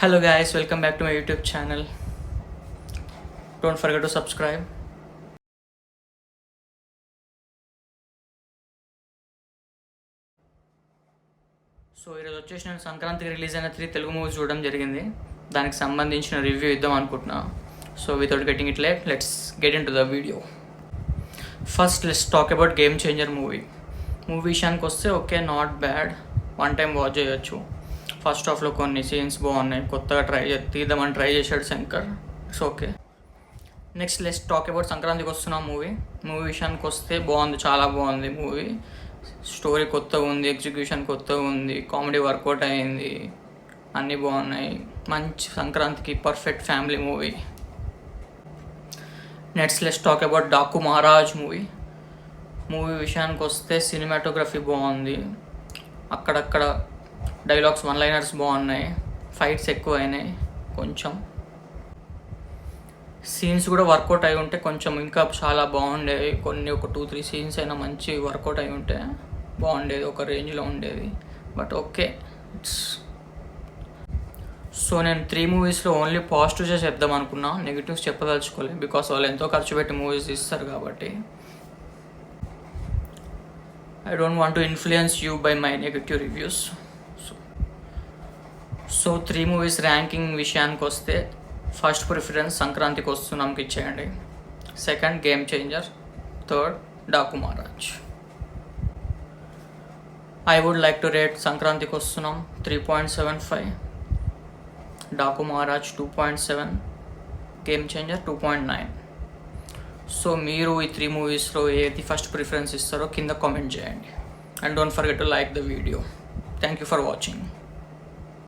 Hello guys welcome back to my YouTube channel don't forget to subscribe so ఈరోజు వచ్చేసి నేను సంక్రాంతికి release అయిన త్రీ తెలుగు మూవీస్ చూడడం జరిగింది. దానికి సంబంధించిన రివ్యూ ఇద్దాం అనుకుంటున్నా. So without getting it let let's get in to the video first let's talk about Game Changer movie movie విషయానికి వస్తే okay not bad one time watch చేయొచ్చు. ఫస్ట్ హాఫ్లో కొన్ని సీన్స్ బాగున్నాయి. కొత్తగా ట్రై తీద్దామని ట్రై చేశాడు Shankar. It's okay. Next let's talk about సంక్రాంతికి వస్తున్న మూవీ. మూవీ విషయానికి వస్తే బాగుంది చాలా బాగుంది మూవీ. స్టోరీ కొత్తగా ఉంది ఎగ్జిక్యూషన్ కొత్తగా ఉంది కామెడీ వర్కౌట్ అయింది అన్నీ బాగున్నాయి. మంచి సంక్రాంతికి perfect family movie. Next let's talk about Daaku Maharaj movie. Movie విషయానికి వస్తే సినిమాటోగ్రఫీ బాగుంది. అక్కడక్కడ డైలాగ్స్ వన్ లైనర్స్ బాగున్నాయి. ఫైట్స్ ఎక్కువ అయినాయి కొంచెం. సీన్స్ కూడా వర్కౌట్ అయి ఉంటే కొంచెం ఇంకా చాలా బాగుండేవి. కొన్ని ఒక టూ త్రీ సీన్స్ అయినా మంచి వర్కౌట్ అయి ఉంటే బాగుండేది. ఒక రేంజ్లో ఉండేది. బట్ ఓకే ఇట్స్ సో నేను త్రీ మూవీస్లో ఓన్లీ పాజిటివ్స్ చెప్దాం అనుకున్నా. నెగిటివ్స్ చెప్పదలుచుకోలేదు బికాస్ వాళ్ళు ఎంతో ఖర్చు పెట్టి మూవీస్ ఇస్తారు కాబట్టి. I don't want to influence you by my negative reviews so three movies ranking విషయానికి వస్తే ఫస్ట్ ప్రిఫరెన్స్ సంక్రాంతికి వస్తున్నాంకి ఇచ్చేయండి. Second Game Changer third Daaku Maharaj. I would like to rate Sankranthiki Vasthunnam three point seven five. Daaku Maharaj two point seven Game Changer two point nine. So మీరు ఈ three మూవీస్లో ఏది first preference ఇస్తారో కింద comment చేయండి. And don't forget to like the video. Thank you for watching.